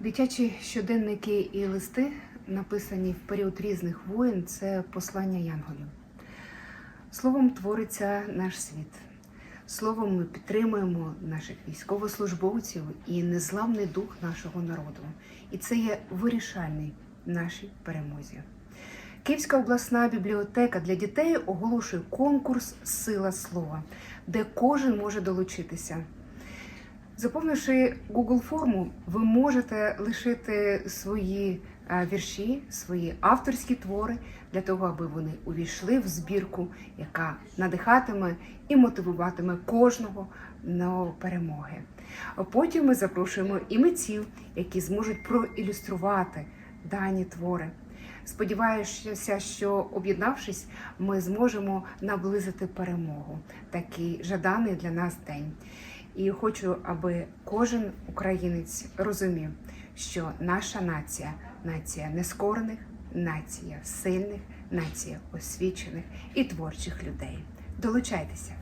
Дитячі щоденники і листи, написані в період різних воєн, це послання янголів. Словом твориться наш світ. Словом ми підтримуємо наших військовослужбовців і незламний дух нашого народу. І це є вирішальний в нашій перемозі. Київська обласна бібліотека для дітей оголошує конкурс Сила слова, де кожен може долучитися. Заповнивши Google форму, ви можете лишити свої е, вірші, свої авторські твори для того, аби вони увійшли в збірку, яка надихатиме і мотивуватиме кожного на перемоги. Потім ми запрошуємо і митців, які зможуть проілюструвати дані твори. Сподіваюся, що об'єднавшись, ми зможемо наблизити перемогу, такий жаданий для нас день. І хочу, аби кожен українець розумів, що наша нація нація нескорених, нація сильних, нація освічених і творчих людей. Долучайтеся!